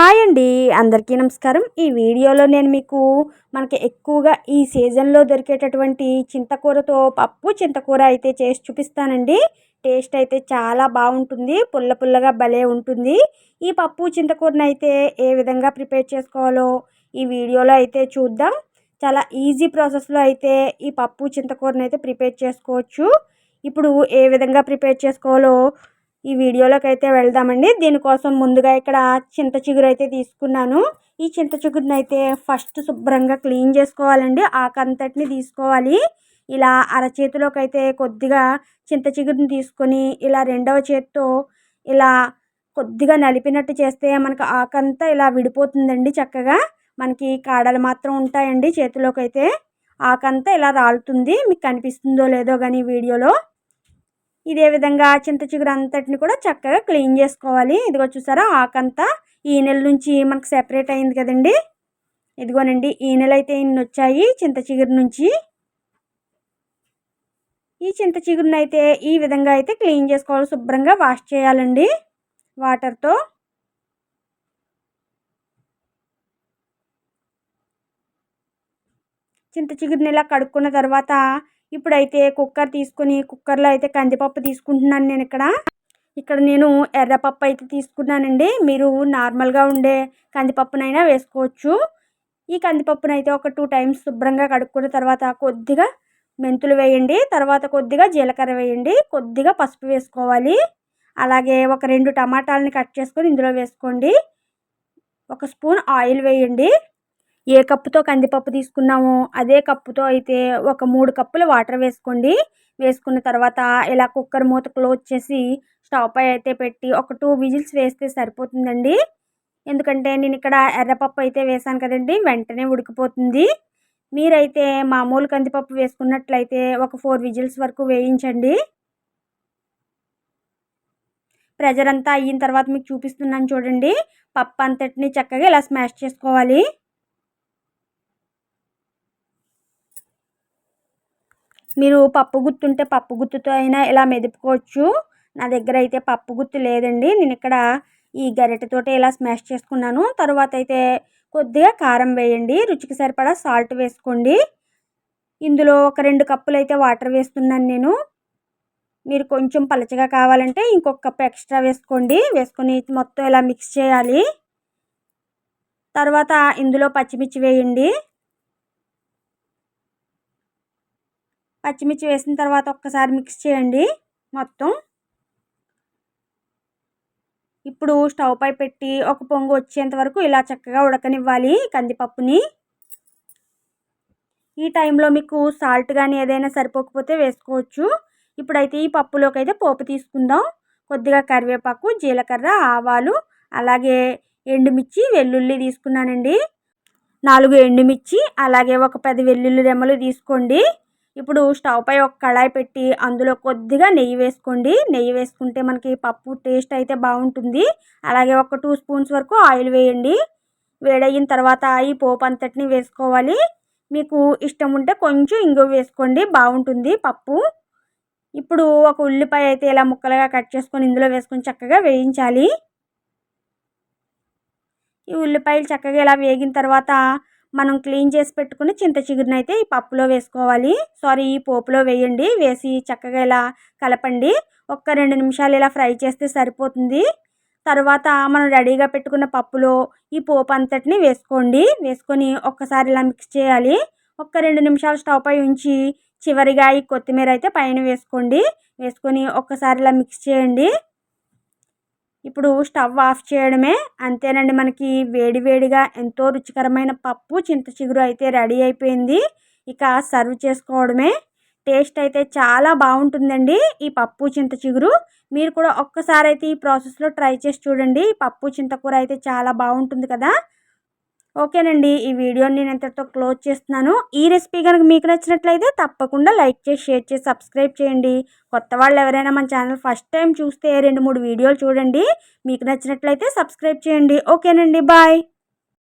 Hi అండి అందరికీ నమస్కారం. ఈ వీడియోలో నేను మీకు మనకి ఎక్కువగా ఈ సీజన్లో దొరికేటటువంటి చింతకూరతో పప్పు చింతకూర అయితే చేసి చూపిస్తానండి. టేస్ట్ అయితే చాలా బాగుంటుంది పుల్ల పుల్లగా భలే ఉంటుంది. ఈ పప్పు చింతకూరని అయితే ఏ విధంగా ప్రిపేర్ చేసుకోవాలో ఈ వీడియోలో అయితే చూద్దాం. చాలా ఈజీ ప్రాసెస్లో అయితే ఈ పప్పు చింతకూరని అయితే ప్రిపేర్ చేసుకోవచ్చు. ఇప్పుడు ఏ విధంగా ప్రిపేర్ చేసుకోవాలో ఈ వీడియోలోకి అయితే వెళ్దామండి. దీనికోసం ముందుగా ఇక్కడ చింత చిగురు అయితే తీసుకున్నాను. ఈ చింత చిగురుని అయితే ఫస్ట్ శుభ్రంగా క్లీన్ చేసుకోవాలండి. ఆకంతటిని తీసుకోవాలి. ఇలా అరచేతిలోకి అయితే కొద్దిగా చింత చిగురుని తీసుకొని ఇలా రెండవ చేతితో ఇలా కొద్దిగా నలిపినట్టు చేస్తే మనకు ఆకంతా ఇలా విడిపోతుందండి చక్కగా. మనకి కాడలు మాత్రం ఉంటాయండి చేతిలోకి అయితే ఆకంతా ఇలా రాలుతుంది. మీకు కనిపిస్తుందో లేదో కానీ వీడియోలో. ఇదే విధంగా చింత చిగురు అంతటిని కూడా చక్కగా క్లీన్ చేసుకోవాలి. ఇదిగో చూసారా ఆకంతా ఈ నెల నుంచి మనకు సెపరేట్ అయింది కదండి. ఇదిగోనండి ఈ నెల అయితే ఇన్ని వచ్చాయి చింత చిగురు నుంచి. ఈ చింత చిగురుని అయితే ఈ విధంగా అయితే క్లీన్ చేసుకోవాలి శుభ్రంగా వాష్ చేయాలండి వాటర్తో. చింత చిగురిని ఇలా కడుక్కున్న తర్వాత ఇప్పుడైతే కుక్కర్ తీసుకుని కుక్కర్లో అయితే కందిపప్పు తీసుకుంటున్నాను నేను ఇక్కడ. ఇక్కడ నేను ఎర్రపప్పు అయితే తీసుకున్నానండి. మీరు నార్మల్గా ఉండే కందిపప్పునైనా వేసుకోవచ్చు. ఈ కందిపప్పును అయితే ఒక టూ టైమ్స్ శుభ్రంగా కడుక్కున్న తర్వాత కొద్దిగా మెంతులు వేయండి. తర్వాత కొద్దిగా జీలకర్ర వేయండి. కొద్దిగా పసుపు వేసుకోవాలి. అలాగే ఒక రెండు టమాటాలని కట్ చేసుకొని ఇందులో వేసుకోండి. ఒక స్పూన్ ఆయిల్ వేయండి. ఏ కప్పుతో కందిపప్పు తీసుకున్నామో అదే కప్పుతో అయితే ఒక మూడు కప్పులు వాటర్ వేసుకోండి. వేసుకున్న తర్వాత ఇలా కుక్కర్ మూత క్లోజ్ చేసి స్టవ్ పై అయితే పెట్టి ఒక టూ విజిల్స్ వేస్తే సరిపోతుందండి. ఎందుకంటే నేను ఇక్కడ ఎర్రపప్పు అయితే వేసాను కదండి వెంటనే ఉడికిపోతుంది. మీరైతే మామూలు కందిపప్పు వేసుకున్నట్లయితే ఒక ఫోర్ విజిల్స్ వరకు వేయించండి. ప్రెజర్ అంతా అయిన తర్వాత మీకు చూపిస్తున్నాను చూడండి. పప్పు అంతటిని చక్కగా ఇలా స్మాష్ చేసుకోవాలి. మీరు పప్పు గుత్తుంటే పప్పు గుత్తుతో అయినా ఇలా మెదుపుకోవచ్చు. నా దగ్గర అయితే పప్పు గుత్తు లేదండి. నేను ఇక్కడ ఈ గరిటెతోటి ఇలా స్మాష్ చేసుకున్నాను. తర్వాత అయితే కొద్దిగా కారం వేయండి. రుచికి సరిపడా సాల్ట్ వేసుకోండి. ఇందులో ఒక రెండు కప్పులు అయితే వాటర్ వేస్తున్నాను నేను. మీరు కొంచెం పలచగా కావాలంటే ఇంకొక కప్పు ఎక్స్ట్రా వేసుకోండి. వేసుకొని మొత్తం ఇలా మిక్స్ చేయాలి. తర్వాత ఇందులో పచ్చిమిర్చి వేయండి. పచ్చిమిర్చి వేసిన తర్వాత ఒక్కసారి మిక్స్ చేయండి మొత్తం. ఇప్పుడు స్టవ్ పై పెట్టి ఒక పొంగు వచ్చేంత వరకు ఇలా చక్కగా ఉడకనివ్వాలి కందిపప్పుని. ఈ టైంలో మీకు సాల్ట్ కానీ ఏదైనా సరిపోకపోతే వేసుకోవచ్చు. ఇప్పుడైతే ఈ పప్పులోకి అయితే పోపు తీసుకుందాం. కొద్దిగా కరివేపాకు జీలకర్ర ఆవాలు అలాగే ఎండుమిర్చి వెల్లుల్లి తీసుకున్నానండి. నాలుగు ఎండుమిర్చి అలాగే ఒక పది వెల్లుల్లి రెమ్మలు తీసుకోండి. ఇప్పుడు స్టవ్ పై ఒక కళాయి పెట్టి అందులో కొద్దిగా నెయ్యి వేసుకోండి. నెయ్యి వేసుకుంటే మనకి పప్పు టేస్ట్ అయితే బాగుంటుంది. అలాగే ఒక టూ స్పూన్స్ వరకు ఆయిల్ వేయండి. వేడయిన తర్వాత ఈ పోపు అంతటిని వేసుకోవాలి. మీకు ఇష్టం ఉంటే కొంచెం ఇంగు వేసుకోండి బాగుంటుంది పప్పు. ఇప్పుడు ఒక ఉల్లిపాయ అయితే ఇలా ముక్కలుగా కట్ చేసుకొని ఇందులో వేసుకొని చక్కగా వేయించాలి. ఈ ఉల్లిపాయలు చక్కగా ఇలా వేగిన తర్వాత మనం క్లీన్ చేసి పెట్టుకుని చింత చిగురుని అయితే ఈ పప్పులో వేసుకోవాలి. సారీ ఈ పోపులో వేయండి. వేసి చక్కగా ఇలా కలపండి. ఒక్క రెండు నిమిషాలు ఇలా ఫ్రై చేస్తే సరిపోతుంది. తర్వాత మనం రెడీగా పెట్టుకున్న పప్పులో ఈ పోపు అంతటిని వేసుకోండి. వేసుకొని ఒక్కసారి ఇలా మిక్స్ చేయాలి. ఒక్క రెండు నిమిషాలు స్టవ్ పై ఉంచి చివరిగా ఈ కొత్తిమీర అయితే పైన వేసుకోండి. వేసుకొని ఒక్కసారి ఇలా మిక్స్ చేయండి. ఇప్పుడు స్టవ్ ఆఫ్ చేయడమే. అంతేనండి మనకి వేడివేడిగా ఎంతో రుచికరమైన పప్పు చింత చిగురు అయితే రెడీ అయిపోయింది. ఇక సర్వ్ చేసుకోవడమే. టేస్ట్ అయితే చాలా బాగుంటుందండి ఈ పప్పు చింత చిగురు. మీరు కూడా ఒక్కసారి అయితే ఈ ప్రాసెస్లో ట్రై చేసి చూడండి. పప్పు చింతకూర అయితే చాలా బాగుంటుంది కదా. ఓకేనండి ఈ వీడియోని నేను ఎంతటితో క్లోజ్ చేస్తున్నాను. ఈ రెసిపీ కనుక మీకు నచ్చినట్లయితే తప్పకుండా లైక్ చేసి షేర్ చేసి సబ్స్క్రైబ్ చేయండి. కొత్త వాళ్ళు ఎవరైనా మన ఛానల్ ఫస్ట్ టైం చూస్తే రెండు మూడు వీడియోలు చూడండి. మీకు నచ్చినట్లయితే సబ్స్క్రైబ్ చేయండి. ఓకేనండి బాయ్.